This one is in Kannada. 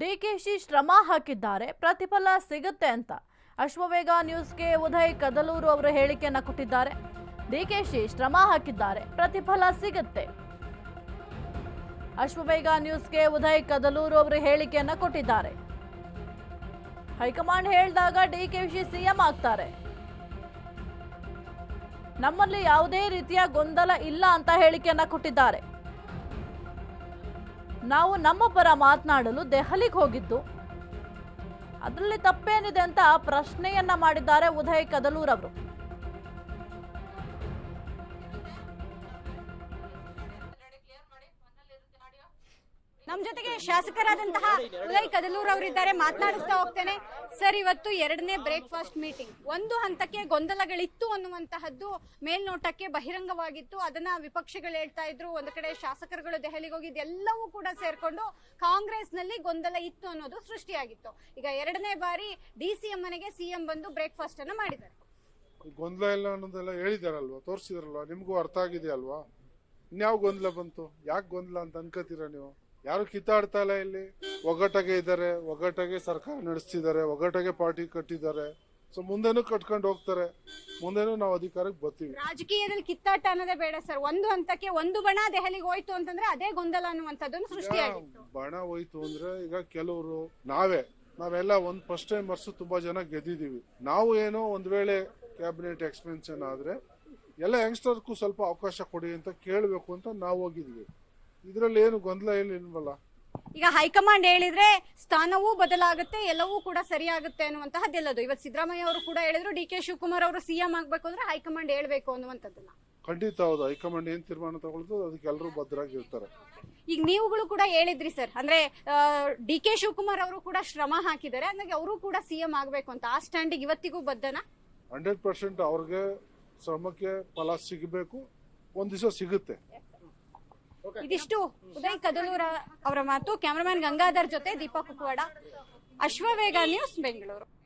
ಡಿಕೆಶಿ ಶ್ರಮ ಹಾಕಿದ್ದಾರೆ, ಪ್ರತಿಫಲ ಸಿಗುತ್ತೆ ಅಂತ. ಅಶ್ವವೇಗ ನ್ಯೂಸ್ಗೆ ಉದಯ್ ಕದಲೂರು ಅವರು ಹೇಳಿಕೆಯನ್ನು ಕೊಟ್ಟಿದ್ದಾರೆ. ಡಿಕೆಶಿ ಶ್ರಮ ಹಾಕಿದ್ದಾರೆ, ಪ್ರತಿಫಲ ಸಿಗುತ್ತೆ. ಅಶ್ವವೇಗ ನ್ಯೂಸ್ಗೆ ಉದಯ್ ಕದಲೂರು ಅವರು ಹೇಳಿಕೆಯನ್ನ ಕೊಟ್ಟಿದ್ದಾರೆ. ಹೈಕಮಾಂಡ್ ಹೇಳಿದಾಗ ಡಿಕೆಶಿ ಸಿಎಂ ಆಗ್ತಾರೆ. ನಮ್ಮಲ್ಲಿ ಯಾವುದೇ ರೀತಿಯ ಗೊಂದಲ ಇಲ್ಲ ಅಂತ ಹೇಳಿಕೆಯನ್ನ ಕೊಟ್ಟಿದ್ದಾರೆ. ನಾವು ನಮ್ಮ ಪರ ಮಾತನಾಡಲು ದೆಹಲಿಗೆ ಹೋಗಿದ್ದು. ಅದರಲ್ಲಿ ತಪ್ಪೇನಿದೆ ಅಂತ ಪ್ರಶ್ನೆಯನ್ನ ಮಾಡಿದ್ದಾರೆ ಉದಯ್ ಕದಲೂರ್ ಅವರು ನಮ್ ಜೊತೆಗೆ ಶಾಸಕರಾದಂತಹ ಉದಯ್ ಕದಲೂರ್ ಅವರಿದ್ದಾರೆ. ಮಾತನಾಡಿಸ್ತಾ ಹೋಗ್ತೇನೆ. ಸರ್, ಇವತ್ತು ಎರಡನೇ ಬ್ರೇಕ್ಫಾಸ್ಟ್ ಮೀಟಿಂಗ್ ಒಂದು ಹಂತಕ್ಕೆ ಗೊಂದಲಗಳಿತ್ತು ಅನ್ನುವಂತಹದ್ದು ಮೇಲ್ನೋಟಕ್ಕೆ ಬಹಿರಂಗವಾಗಿತ್ತು. ಅದನ್ನ ವಿಪಕ್ಷಗಳು ಹೇಳ್ತಾ ಇದ್ರು. ಒಂದು ಕಡೆ ಶಾಸಕರುಗಳು ದೆಹಲಿಗೆ ಹೋಗಿದ್ದು ಎಲ್ಲವೂ ಕೂಡ ಸೇರ್ಕೊಂಡು ಕಾಂಗ್ರೆಸ್ನಲ್ಲಿ ಗೊಂದಲ ಇತ್ತು ಅನ್ನೋದು ಸೃಷ್ಟಿಯಾಗಿತ್ತು. ಈಗ ಎರಡನೇ ಬಾರಿ ಡಿ ಸಿ ಎಂ ಮನೆಗೆ ಸಿಎಂ ಬಂದು ಬ್ರೇಕ್ಫಾಸ್ಟ್ ಅನ್ನು ಮಾಡಿದ್ದಾರೆ. ಗೊಂದಲ ಇಲ್ಲ ಅನ್ನೋದೆಲ್ಲ ಹೇಳಿದಾರಲ್ವಾ? ತೋರಿಸಿದಾರಲ್ವಾ? ನಿಮಗೂ ಅರ್ಥ ಆಗಿದೆಯಲ್ವಾ? ಇನ್ಯಾವ ಗೊಂದಲ ಬಂತು? ಯಾಕೆ ಗೊಂದಲ ಅಂತ ಅನ್ಕೋತೀರಾ ನೀವು? ಯಾರು ಕಿತ್ತಾಡ್ತಾ ಇಲ್ಲ? ಇಲ್ಲಿ ಒಗ್ಗಟ್ಟಾಗೆ ಇದ್ದಾರೆ ಒಗ್ಗಟ್ಟಾಗೆ ಸರ್ಕಾರ ನಡೆಸ್ತಿದ್ದಾರೆ ಒಗ್ಗಟ್ಟಾಗೆ ಪಾರ್ಟಿ ಕಟ್ಟಿದ್ದಾರೆ. ಸೊ ಮುಂದೆನೂ ಕಟ್ಕೊಂಡು ಹೋಗ್ತಾರೆ. ಮುಂದೆನೂ ನಾವು ಅಧಿಕಾರಕ್ಕೆ ಬರ್ತೀವಿ. ರಾಜಕೀಯದಲ್ಲಿ ಕಿತ್ತಾಟ ಅನ್ನೋದೇ ಬೇಡ ಸರ್. ಒಂದು ಹಂತಕ್ಕೆ ಒಂದು ಬಣ ದೆಹಲಿಗೆ ಹೋಯ್ತು ಅಂತಂದ್ರೆ ಅದೇ ಗೊಂದಲ ಅನ್ನುವಂಥದ್ದನ್ನು ಸೃಷ್ಟಿಯಾಗಿತ್ತು. ಬಣ ಹೋಯ್ತು ಅಂದ್ರೆ ಈಗ ಕೆಲವರು ನಾವೇ ನಾವೆಲ್ಲ ಒಂದ್ ಫಸ್ಟ್ ಟೈಮ್ ವರ್ಷ ತುಂಬಾ ಜನ ಗೆದ್ದಿದೀವಿ ನಾವು ಏನೋ ಒಂದ್ ವೇಳೆ ಕ್ಯಾಬಿನೆಟ್ ಎಕ್ಸ್ಪೆನ್ಷನ್ ಆದ್ರೆ ಎಲ್ಲ ಯಂಗ್ಸ್ಟರ್ಗೂ ಸ್ವಲ್ಪ ಅವಕಾಶ ಕೊಡಿ ಅಂತ ಕೇಳಬೇಕು ಅಂತ ನಾವು ಹೋಗಿದ್ವಿ ಇದ್ರಲ್ಲಿ ಏನು ಗೊಂದಲ ಏನು ಇಲ್ವಲ್ಲ? ಈಗ ಹೈಕಮಾಂಡ್ ಹೇಳಿದ್ರೆ ಸ್ಥಾನವೂ ಬದಲಾಗುತ್ತೆ ಎಲ್ಲವೂ ಕೂಡ ಸರಿಯಾಗುತ್ತೆ ಅನ್ನುವಂತಹದ್ದೆಲ್ಲದು. ಇವತ್ತು ಸಿದ್ದರಾಮಯ್ಯ ಅವರು ಕೂಡ ಹೇಳಿದ್ರು ಡಿ ಕೆ ಶಿವಕುಮಾರ್ ಅವರು ಸಿಎಂ ಆಗ್ಬೇಕು ಅಂದ್ರೆ ಹೈಕಮಾಂಡ್ ಹೇಳ್ಬೇಕು ಅನ್ನುವಂಥದ್ದನ್ನ. ಖಂಡಿತ ಹೌದು ಹೈಕಮಾಂಡ್ ಏನ್ ತೀರ್ಮಾನ ತಗೊಳ್ತೋ ಅದಕ್ಕೆ ಎಲ್ಲರೂ ಭದ್ರಾಗಿರ್ತಾರೆ. ಈಗ ನೀವುಗಳು ಕೂಡ ಹೇಳಿದ್ರಿ ಸರ್ ಅಂದ್ರೆ ಡಿ ಕೆ ಶಿವಕುಮಾರ್ ಅವರು ಕೂಡ ಶ್ರಮ ಹಾಕಿದ್ದಾರೆ ಹಂಗಾಗಿ ಅವರು ಕೂಡ ಸಿಎಂ ಆಗ್ಬೇಕು ಅಂತ. ಆ ಸ್ಟ್ಯಾಂಡಿಗೆ ಇವತ್ತಿಗೂ ಬದ್ದನ? ಹಂಡ್ರೆಡ್ ಪರ್ಸೆಂಟ್ ಅವ್ರಿಗೆ ಶ್ರಮಕ್ಕೆ ಫಲ ಸಿಗಬೇಕು ಒಂದ್ ದಿವಸ ಸಿಗುತ್ತೆ. ಇದಿಷ್ಟು. ಉದಯ್ ಕದಲೂರ ಅವರ ಮಾತು. ಕ್ಯಾಮರಾಮನ್ ಗಂಗಾಧರ್ ಜೊತೆ ದೀಪಕ್ ಕುಕ್ವಾಡ. ಅಶ್ವವೇಗ ನ್ಯೂಸ್ ಬೆಂಗಳೂರು.